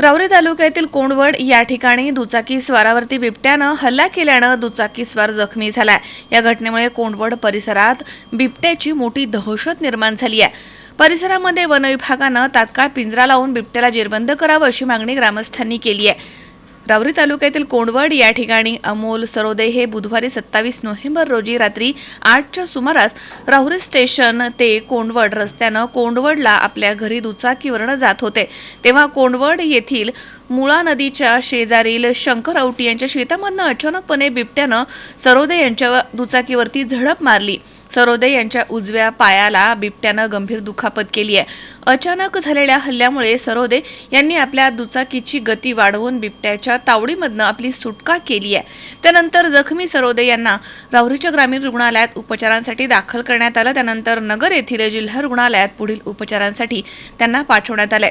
रावरी तालुक्यातील कोंडवड या ठिकाणी दुचाकी स्वारावरती बिबट्यानं हल्ला केल्यानं दुचाकी स्वार जखमी झालाय. या घटनेमुळे कोंडवड परिसरात बिबट्याची मोठी दहशत निर्माण झाली आहे. परिसरामध्ये वनविभागानं तात्काळ पिंजरा लावून बिबट्याला जेरबंद करावं अशी मागणी ग्रामस्थांनी केली आहे. रावरी तालुक्यातील कोंडवड या ठिकाणी अमोल सरोदे हे बुधवारी सत्तावीस नोव्हेंबर रोजी रात्री आठच्या सुमारास राहुरी स्टेशन ते कोंडवड रस्त्यानं कोंडवडला आपल्या घरी दुचाकीवरनं जात होते. तेव्हा कोंडवड येथील मुळा नदीच्या शेजारील शंकर औटी यांच्या शेतामधनं अचानकपणे बिबट्यानं सरोदे यांच्या दुचाकीवरती झडप मारली. सरोदे यांच्या उजव्या पायाला बिबट्यानं गंभीर दुखापत केली आहे. अचानक झालेल्या हल्ल्यामुळे सरोदे यांनी आपल्या दुचाकीची गती वाढवून बिबट्याच्या तावडीमधनं आपली सुटका केली आहे. त्यानंतर जखमी सरोदे यांना राहुरीच्या ग्रामीण रुग्णालयात उपचारांसाठी दाखल करण्यात आलं. त्यानंतर नगर येथील जिल्हा रुग्णालयात पुढील उपचारांसाठी त्यांना पाठवण्यात आलंय.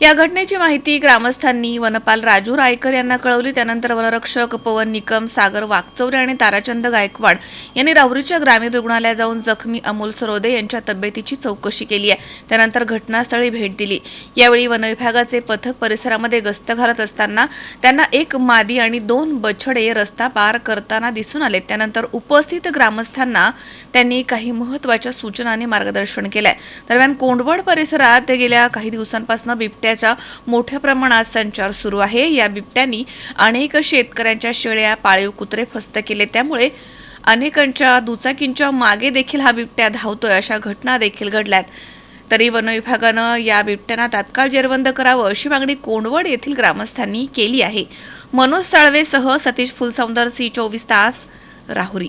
या घटनेची माहिती ग्रामस्थांनी वनपाल राजू रायकर यांना कळवली. त्यानंतर वनरक्षक पवन निकम सागर वाकचौरे आणि ताराचंद गायकवाड यांनी राहुरीच्या ग्रामीण रुग्णालयात जाऊन जखमी अमोल सरोदे यांच्या तब्येतीची चौकशी केली आहे. त्यानंतर घटनास्थळी भेट दिली. यावेळी वनविभागाचे पथक परिसरामध्ये गस्त घालत असताना त्यांना एक मादी आणि दोन बछडे रस्ता पार करताना दिसून आले. त्यानंतर उपस्थित ग्रामस्थांना त्यांनी काही महत्त्वाच्या सूचना आणि मार्गदर्शन केलंय. दरम्यान कोंडवड परिसरात गेल्या काही दिवसांपासून बिबट्याचा मोठ्या प्रमाणात संचार सुरू आहे. या बिबट्यांनी अनेक शेतकऱ्यांच्या शेळ्या पाळीव कुत्रे फस्त केले. त्यामुळे अनेकांच्या दुचाकींच्या मागे देखील हा बिबट्या धावतोय अशा घटना देखील घडल्यात. तरी वन विभागानं या बिबट्यांना तात्काळ जेरबंद करावं अशी मागणी कोंडवड येथील ग्रामस्थांनी केली आहे. मनोज साळवेसह सतीश फुलसौंदर सी चोवीस तास राहुरी.